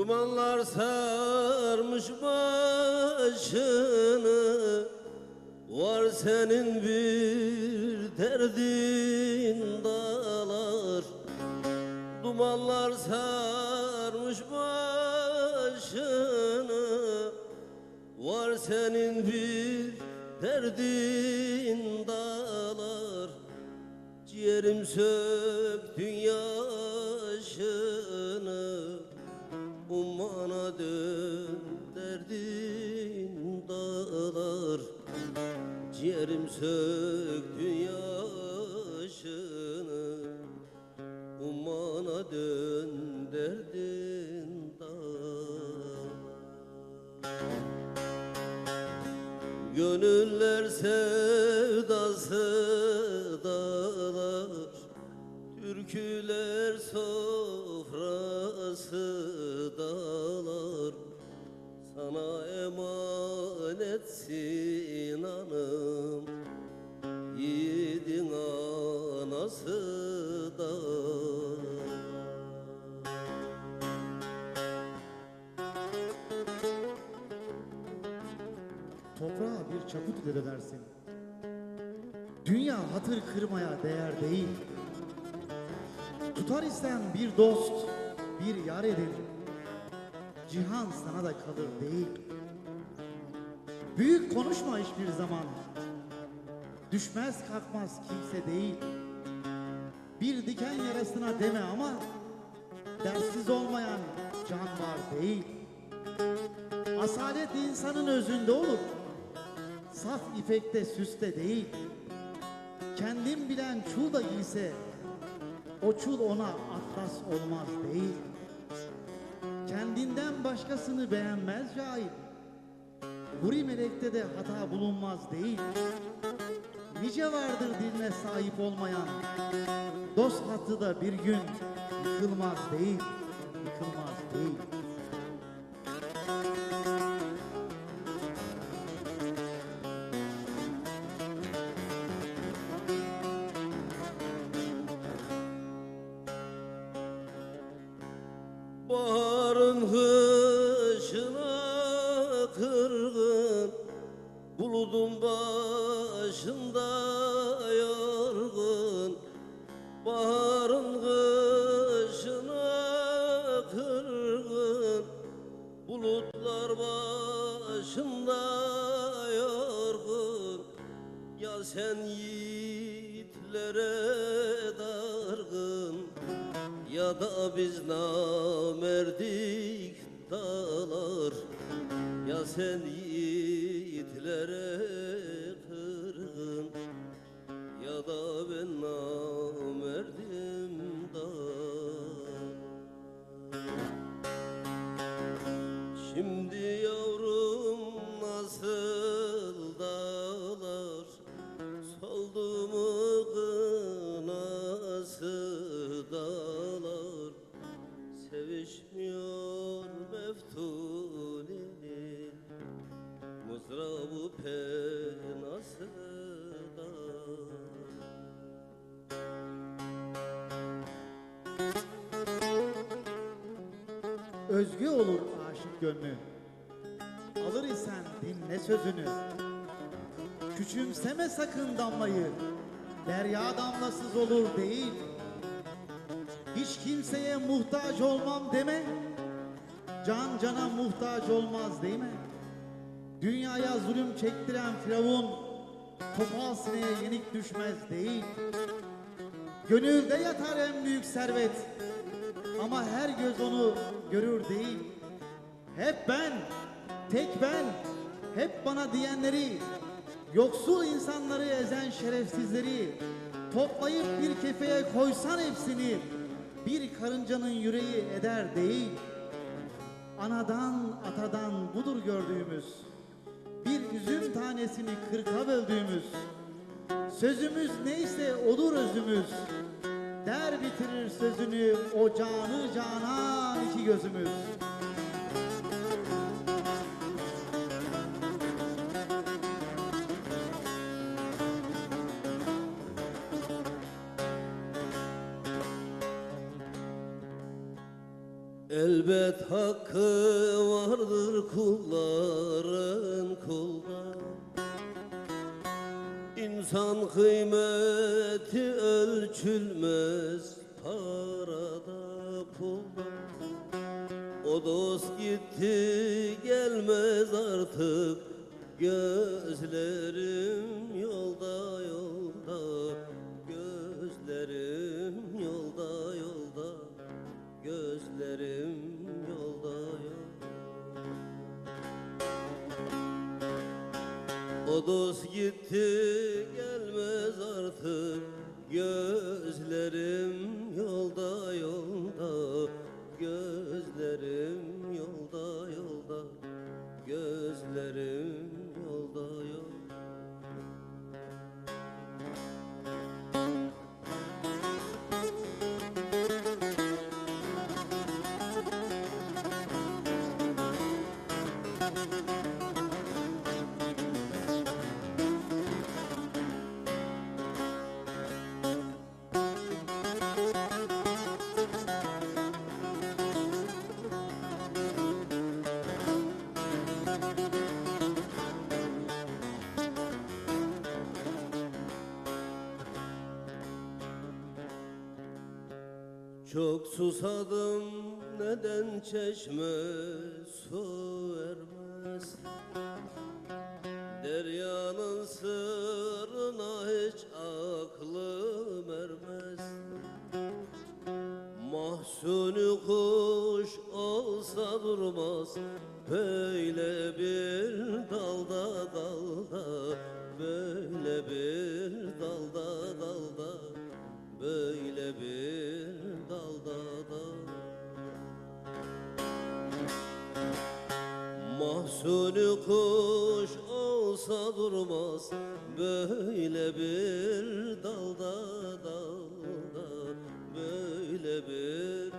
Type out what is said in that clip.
Dumanlar sarmış başını. Var senin bir derdin dağlar. Dumanlar sarmış başını. Var senin bir derdin dağlar. Ciğerim söktün yaşını Ummana dön derdin dağlar. Ciğerim söktün yaşını. Ummana dön derdin dağlar. Gönüller sevdası dağlar. Türküler sofrası emanetsin hanım Yiğidin anası dağlar Toprağa bir çaput ile dönersin. Dünya hatır kırmaya değer değil. Tutar isen bir dost, bir yar edin. Cihan sana da kalır değil. Büyük konuşma hiçbir zaman. Düşmez kalkmaz kimse değil. Bir diken yarasına deme ama dersiz olmayan can var değil. Asalet insanın özünde olur. Saf ipekte süste değil. Kendim bilen çul da giyse o çul ona atlas olmaz değil. Kendinden başkasını beğenmez cahil. Huri melekte de hata bulunmaz değil. Nice vardır diline sahip olmayan. Dost hattı da bir gün yıkılmaz değil. Yıkılmaz değil. Baharın hışına Buludun başında yorgun. Baharın kışına kırgın. Bulutlar başında yorgun. Ya sen yiğitlere namerdik dağlar Ya sen yiğitlere kırgın Ya da ben namerdim dağlar. Şimdi Özgü olur aşık gönlü. Alır isen dinle sözünü. Küçümseme sakın damlayı. Derya damlasız olur değil. Hiç kimseye muhtaç olmam deme. Can cana muhtaç olmaz değil mi? Dünyaya zulüm çektiren Firavun Topal sineye yenik düşmez değil. Gönülde yatar en büyük servet. Ama her göz onu görür değil. Hep ben, tek ben, hep bana diyenleri, yoksul insanları ezen şerefsizleri, toplayıp bir kefeye koysan hepsini, bir karıncanın yüreği eder değil. Anadan atadan budur gördüğümüz, bir üzüm tanesini kırka böldüğümüz, Sözümüz neyse odur özümüz. Der bitirir sözünü o canı canan iki gözümüz. Elbet hakkı vardır kulların kulda İnsan kıymeti ölçülmez parada pulda O dost gitti gelmez artık Gözlerim O dost gitti gelmez artık Gözlerim Çok susadım neden çeşme su vermez Deryanın sırrına hiç aklım ermez. Mahsuni kuş olsa durmaz Böyle Usulü kuş olsa durmaz Böyle bir dalda dalda Böyle bir